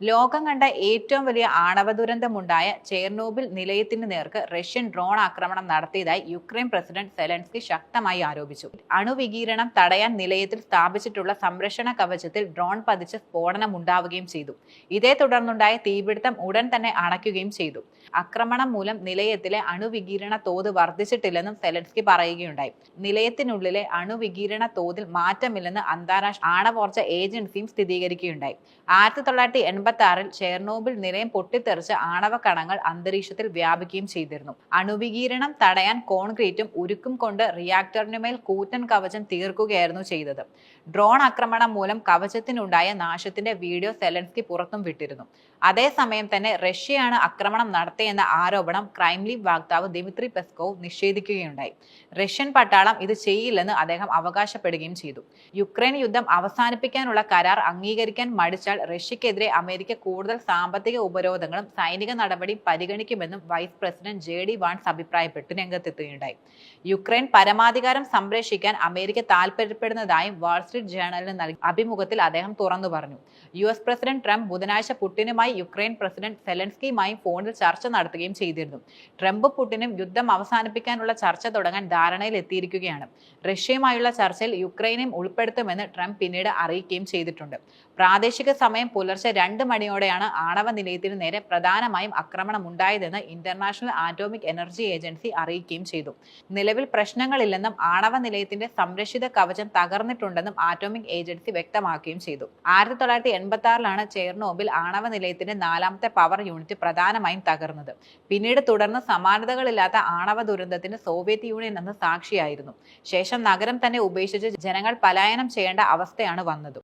ലോകം കണ്ട ഏറ്റവും വലിയ ആണവ ദുരന്തമുണ്ടായ ചേർണോബിൽ നിലയത്തിന് നേർക്ക് റഷ്യൻ ഡ്രോൺ ആക്രമണം നടത്തിയതായി യുക്രൈൻ പ്രസിഡന്റ് സെലൻസ്കി ശക്തമായി ആരോപിച്ചു. അണുവികീരണം തടയാൻ നിലയത്തിൽ സ്ഥാപിച്ചിട്ടുള്ള സംരക്ഷണ കവചത്തിൽ ഡ്രോൺ പതിച്ച് സ്ഫോടനം ഉണ്ടാവുകയും ചെയ്തു. ഇതേ തുടർന്നുണ്ടായ തീപിടുത്തം ഉടൻ തന്നെ അണയ്ക്കുകയും ചെയ്തു. ആക്രമണം മൂലം നിലയത്തിലെ അണുവികീരണ തോത് വർദ്ധിച്ചിട്ടില്ലെന്നും സെലൻസ്കി പറയുകയുണ്ടായി. നിലയത്തിനുള്ളിലെ അണുവികീരണ തോതിൽ മാറ്റമില്ലെന്ന് അന്താരാഷ്ട്ര ആണവോർജ ഏജൻസിയും സ്ഥിരീകരിക്കുകയുണ്ടായി. ആയിരത്തി തൊള്ളായിരത്തി എൺപത്തി ചെർണോബിൽ നിലയം പൊട്ടിത്തെറിച്ച് ആണവ കണങ്ങൾ അന്തരീക്ഷത്തിൽ വ്യാപിക്കുകയും ചെയ്തിരുന്നു. അണുവികീരണം തടയാൻ കോൺക്രീറ്റും ഉരുക്കും കൊണ്ട് റിയാക്ടറിനുമേൽ കൂറ്റൻ കവചം തീർക്കുകയായിരുന്നു ചെയ്തത്. ഡ്രോൺ ആക്രമണം മൂലം കവചത്തിനുണ്ടായ നാശത്തിന്റെ വീഡിയോ സെലൻസ്കി പുറത്തും വിട്ടിരുന്നു. അതേസമയം തന്നെ റഷ്യയാണ് ആക്രമണം നടത്തിയെന്ന ആരോപണം ക്രൈംലീൻ വാക്താവ് ദിമിത്രി പെസ്കോവ് നിഷേധിക്കുകയുണ്ടായി. റഷ്യൻ പട്ടാളം ഇത് ചെയ്യില്ലെന്ന് അദ്ദേഹം അവകാശപ്പെടുകയും ചെയ്തു. യുക്രൈൻ യുദ്ധം അവസാനിപ്പിക്കാനുള്ള കരാർ അംഗീകരിക്കാൻ മടിച്ചാൽ റഷ്യക്കെതിരെ അമേരിക്ക കൂടുതൽ സാമ്പത്തിക ഉപരോധങ്ങളും സൈനിക നടപടി പരിഗണിക്കുമെന്നും vice president J D Vance അഭിപ്രായപ്പെട്ടു രംഗത്തെത്തുകയുണ്ടായി. യുക്രൈൻ പരമാധികാരം സംരക്ഷിക്കാൻ അമേരിക്ക താൽപര്യപ്പെടുന്നതായും വാൾസ്ട്രീറ്റ് ജേണലിന് നൽകിയ അഭിമുഖത്തിൽ അദ്ദേഹം തുറന്നു പറഞ്ഞു. യു എസ് പ്രസിഡന്റ് ട്രംപ് ബുധനാഴ്ച പുടിനുമായി യുക്രൈൻ പ്രസിഡന്റ് സെലൻസ്കിയുമായും ഫോണിൽ ചർച്ച നടത്തുകയും ചെയ്തിരുന്നു. ട്രംപ് പുടിനും യുദ്ധം അവസാനിപ്പിക്കാനുള്ള ചർച്ച തുടങ്ങാൻ ധാരണയിൽ എത്തിയിരിക്കുകയാണ് റഷ്യയുമായുള്ള ചർച്ചയിൽ യുക്രൈനെയും ഉൾപ്പെടുത്തുമെന്ന് ട്രംപ് പിന്നീട് അറിയിക്കുകയും ചെയ്തിട്ടുണ്ട്. പ്രാദേശിക സമയം പുലർച്ചെ രണ്ട് മണിയോടെയാണ് ആണവ നിലയത്തിന് നേരെ പ്രധാനമായും ആക്രമണം ഉണ്ടായതെന്ന് ഇന്റർനാഷണൽ ആറ്റോമിക് എനർജി ഏജൻസി അറിയിക്കുകയും ചെയ്തു. നിലവിൽ പ്രശ്നങ്ങളില്ലെന്നും ആണവ നിലയത്തിന്റെ സംരക്ഷിത കവചം തകർന്നിട്ടുണ്ടെന്നും ആറ്റോമിക് ഏജൻസി വ്യക്തമാക്കുകയും ചെയ്തു. ആയിരത്തി തൊള്ളായിരത്തി എൺപത്തി ആറിലാണ് ചേർണോബിൽ ആണവ നിലയത്തിന്റെ നാലാമത്തെ പവർ യൂണിറ്റ് പ്രധാനമായും തകർന്നത്. പിന്നീട് തുടർന്ന് സമാനതകളില്ലാത്ത ആണവ ദുരന്തത്തിന് സോവിയറ്റ് യൂണിയൻ എന്ന സാക്ഷിയായിരുന്നു. ശേഷം നഗരം തന്നെ ഉപേക്ഷിച്ച് ജനങ്ങൾ പലായനം ചെയ്യേണ്ട അവസ്ഥയാണ് വന്നത്.